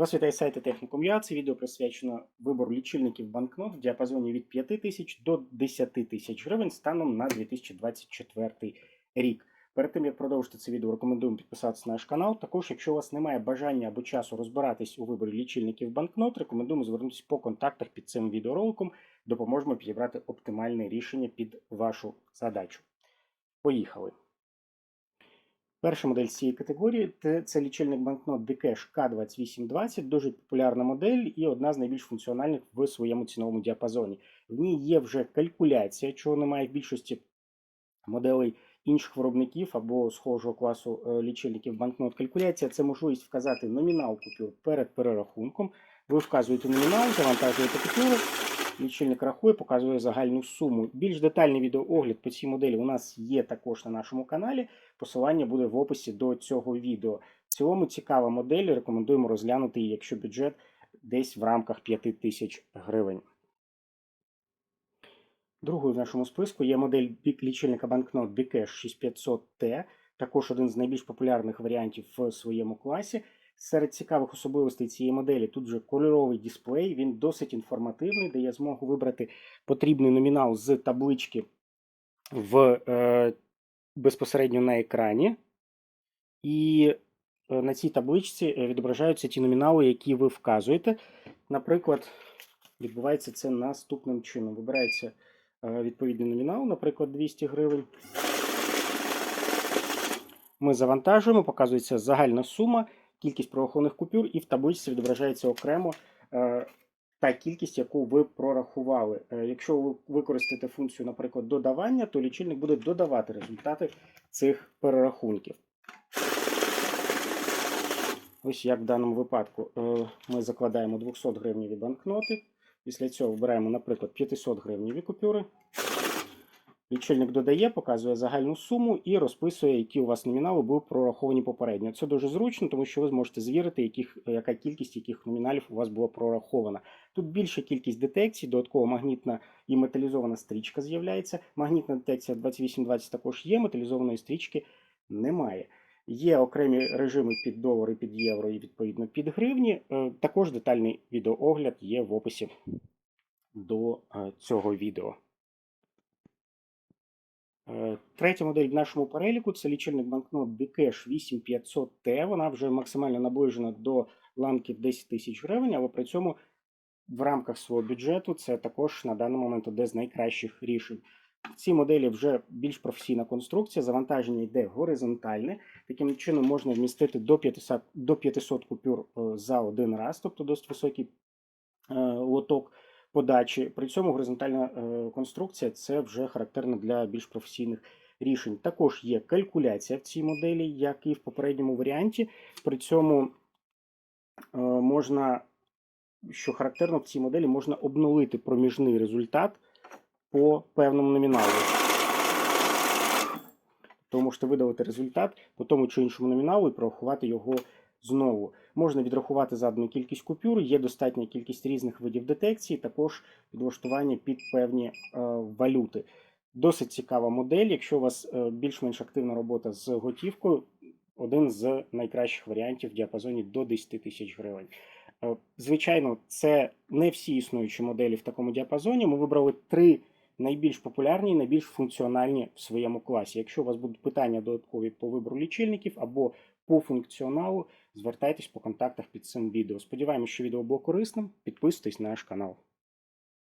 Вас вітає сайт Технікум.ua. Це відео присвячено вибору лічильників банкнот в діапазоні від 5 тисяч до 10 тисяч гривень станом на 2024 рік. Перед тим як продовжити це відео, рекомендуємо підписатися на наш канал. Також, якщо у вас немає бажання або часу розбиратись у виборі лічильників банкнот, рекомендуємо звернутися по контактах під цим відеороликом. Допоможемо підібрати оптимальне рішення під вашу задачу. Поїхали. Перша модель цієї категорії це- лічильник банкнот Bcash K2820, дуже популярна модель і одна з найбільш функціональних в своєму ціновому діапазоні. В ній є вже калькуляція, чого немає в більшості моделей інших виробників або схожого класу е, лічильників банкнот. Калькуляція це можливість вказати номінал купюр перед перерахунком. Ви вказуєте номінал, завантажуєте купюру, лічильник рахує, показує загальну суму. Більш детальний відеоогляд по цій моделі у нас є також на нашому каналі. Посилання буде в описі до цього відео. В цілому цікава модель. Рекомендуємо розглянути її, якщо бюджет десь в рамках 5 тисяч гривень. Другою в нашому списку є модель лічильника банкнот Bcash 6500T, також один з найбільш популярних варіантів в своєму класі. Серед цікавих особливостей цієї моделі тут вже кольоровий дисплей, він досить інформативний, дає змогу вибрати потрібний номінал з таблички в, е, безпосередньо на екрані. І е, на цій табличці е, відображаються ті номінали, які ви вказуєте. Наприклад, відбувається це наступним чином. Вибирається е, відповідний номінал, наприклад, 200 гривень. Ми завантажуємо, показується загальна сума, кількість прорахованих купюр, і в табличці відображається окремо е, та кількість, яку ви прорахували. Е, Якщо ви використаєте функцію, наприклад, додавання, то лічильник буде додавати результати цих перерахунків. Ось як в даному випадку е, ми закладаємо 200 гривневі банкноти. Після цього вибираємо, наприклад, 500 гривневі купюри. Лічильник додає, показує загальну суму і розписує, які у вас номінали були прораховані попередньо. Це дуже зручно, тому що ви зможете звірити, яких, яка кількість яких номіналів у вас була прорахована. Тут більша кількість детекцій, додатково магнітна і металізована стрічка з'являється. Магнітна детекція 2820 також є, металізованої стрічки немає. Є окремі режими під долари, під євро і відповідно під гривні. Е, Також детальний відеоогляд є в описі до е, цього відео. Е, Третя модель в нашому переліку це лічильник банкнот Bcash 8500T. Вона вже максимально наближена до ланків 10 тисяч гривень, але при цьому в рамках свого бюджету це також на даний момент одне з найкращих рішень. В цій моделі вже більш професійна конструкція, завантаження йде горизонтальне. Таким чином можна вмістити до 500, до 500 купюр е, за один раз, тобто досить високий е, лоток подачі. При цьому горизонтальна е, конструкція це вже характерно для більш професійних рішень. Також є калькуляція в цій моделі, як і в попередньому варіанті. При цьому е, можна, що характерно в цій моделі, можна обнулити проміжний результат по певному номіналу. Тобто ви можете видалити результат по тому чи іншому номіналу і порахувати його знову. Можна відрахувати задану кількість купюр, є достатня кількість різних видів детекції, також підлаштування під певні е, валюти. Досить цікава модель. Якщо у вас е, більш-менш активна робота з готівкою, один з найкращих варіантів в діапазоні до 10 тисяч гривень. Е, Звичайно, це не всі існуючі моделі в такому діапазоні. Ми вибрали три найбільш популярні і найбільш функціональні в своєму класі. Якщо у вас будуть питання додаткові по вибору лічильників або по функціоналу, звертайтесь по контактах під цим відео. Сподіваємось, що відео було корисним. Підписуйтесь на наш канал.